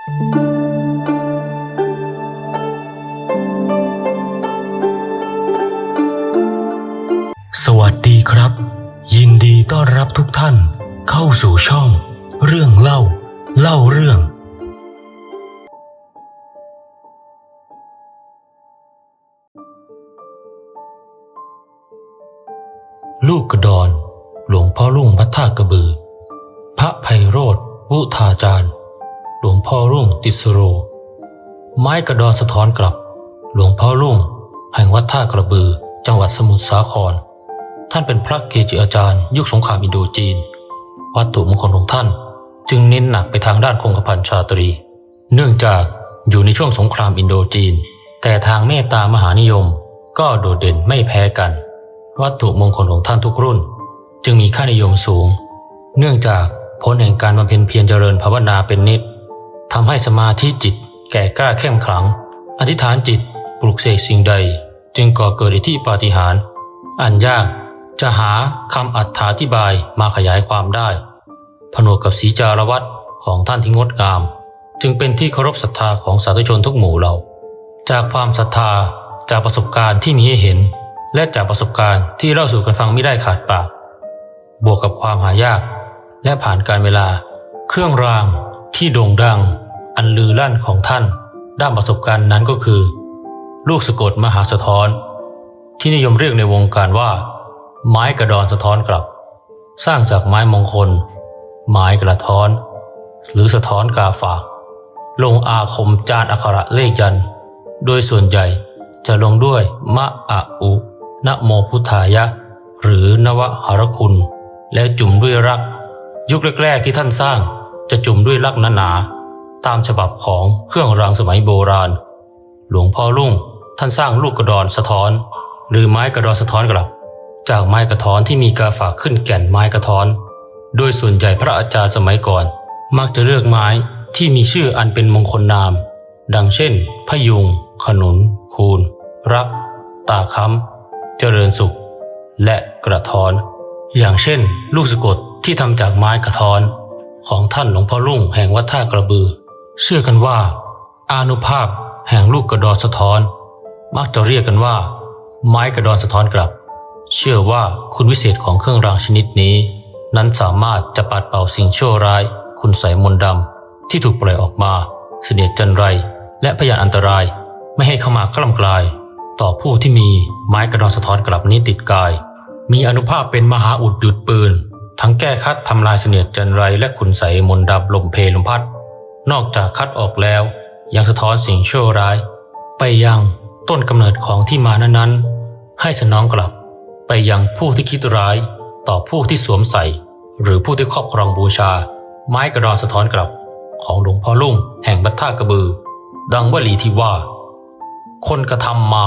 สวัสดีครับ ยินดีต้อนรับทุกท่านเข้าสู่ช่อง เรื่องเล่า เล่าเรื่อง ลูกกระดอน หลวงพ่อรุ่งพัฒท่ากระบือ พระไพโรธวุธาจารย์ หลวงพ่อรุ่งติสโร ไม้กระดอนสะท้อนกลับ หลวงพ่อรุ่ง แห่งวัดท่ากระบือ จังหวัดสมุทรสาคร ท่านเป็นพระเกจิอาจารย์ ยุคสงครามอินโดจีน วัตถุมงคลของท่าน จึงเน้นหนักไปทางด้านคงกระพันชาตรี เนื่องจากอยู่ในช่วงสงครามอินโดจีน แต่ทางเมตตามหานิยม ก็โดดเด่นไม่แพ้กัน วัตถุมงคลของท่านทุกรุ่น จึงมีค่านิยมสูง เนื่องจากผลแห่งการบำเพ็ญเพียรเจริญภาวนาเป็นนิด ทำให้สมาธิจิตแก่กล้าเข้มขลัง อธิษฐานจิตปลุกเสกสิ่งใด จึงก่อเกิดอิทธิปาฏิหาริย์อันยากจะหาคำอัถาธิบายมาขยายความได้ ผนวกกับสีจารวัตรของท่านที่งดงาม จึงเป็นที่เคารพศรัทธาของสาธุชนทุกหมู่เหล่า จากความศรัทธาจากประสบการณ์ที่มีให้เห็น และจากประสบการณ์ที่เล่าสู่กันฟังไม่ได้ขาดปาก บวกกับความหายาก และผ่านการเวลา เครื่องรางที่โด่งดัง อันลือลั่นของท่าน ด้านประสบการณ์นั้นก็คือ ลูกสะกดมหาสะท้อน ที่นิยมเรียกในวงการว่า ไม้กระดอนสะท้อนกลับ สร้างจากไม้มงคล ไม้กระท้อน หรือสะท้อนกาฝาก ลงอาคมจานอักขระเลขยัน โดยส่วนใหญ่จะลงด้วยมะอะอุนะโมพุทธายะ หรือนวหรคุณ แล้วจุ่มด้วยรัก ยุคแรกๆที่ท่านสร้างจะจุ่มด้วยรักหนาๆ ตามฉบับของเครื่องรางสมัยโบราณ หลวงพ่อรุ่งท่านสร้างลูกกระดอนสะท้อน หรือไม้กระดอนสะท้อนกลับ จากไม้กระท้อนที่มีกาฝากขึ้นแก่นไม้กระท้อน โดยส่วนใหญ่พระอาจารย์สมัยก่อน มักจะเลือกไม้ที่มีชื่ออันเป็นมงคลนาม ดังเช่น พยุง ขนุน คูน รัก ตาค้ำเจริญสุข และกระท้อน อย่างเช่น ลูกสะกดที่ทำจากไม้กระท้อน ของท่านหลวงพ่อรุ่งแห่งวัดท่ากระบือ เชื่อกันว่า อานุภาพแห่งลูกกระดอนสะท้อน มักจะเรียกกันว่า ไม้กระดอนสะท้อนกลับ เชื่อว่าคุณวิเศษของเครื่องรางชนิดนี้ นั้นสามารถจะปัดเป่าสิ่งชั่วร้าย คุณใส่มนดำที่ถูกปล่อยออกมา เสนียดจันไร และพยานอันตรายไม่ให้เข้ามากล้ำกลาย ต่อผู้ที่มีไม้กระดอนสะท้อนกลับนี้ติดกาย มีอนุภาพเป็นมหาอุดหยุดปืน ทั้งแก้คัดทำลายเสนียดจันไรและขุนใสมนดำลมเพลลมพัด นอกจากคัดออกแล้ว ยังสะท้อนสิ่งชั่วร้าย ไปยังต้นกำเนิดของที่มานั้นๆ ให้สนองกลับ ไปยังผู้ที่คิดร้ายต่อผู้ที่สวมใส่ หรือผู้ที่ครอบครองบูชา ไม้กระดอนสะท้อนกลับ ของหลวงพ่อลุ่งแห่งบัตท่ากระบือ ดังวลีที่ว่า คนกระทำมา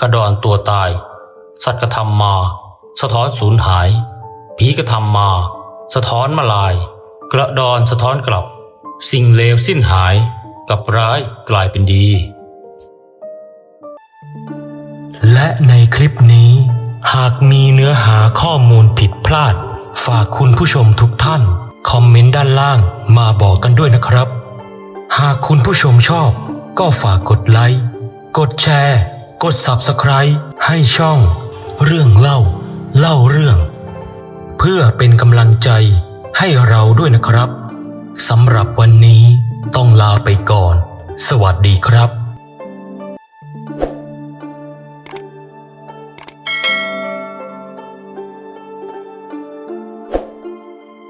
กระดอนตัวตาย สัตว์กระทำมา สะท้อนสูญหายผีกระทำมา สะท้อนมาลาย กระดอนสะท้อนกลับ สิ่งเลวสิ้นหายกับร้ายกลายเป็นดี และในคลิปนี้ หากมีเนื้อหาข้อมูลผิดพลาด ฝากคุณผู้ชมทุกท่าน คอมเมนต์ด้านล่างมาบอกกันด้วยนะครับ หากคุณผู้ชมชอบ ก็ฝากกดไลค์ กดแชร์ กด Subscribe ให้ช่อง เรื่องเล่า เล่าเรื่อง เพื่อเป็นกำลังใจให้เราด้วยนะครับ สำหรับวันนี้ต้องลาไปก่อน สวัสดีครับ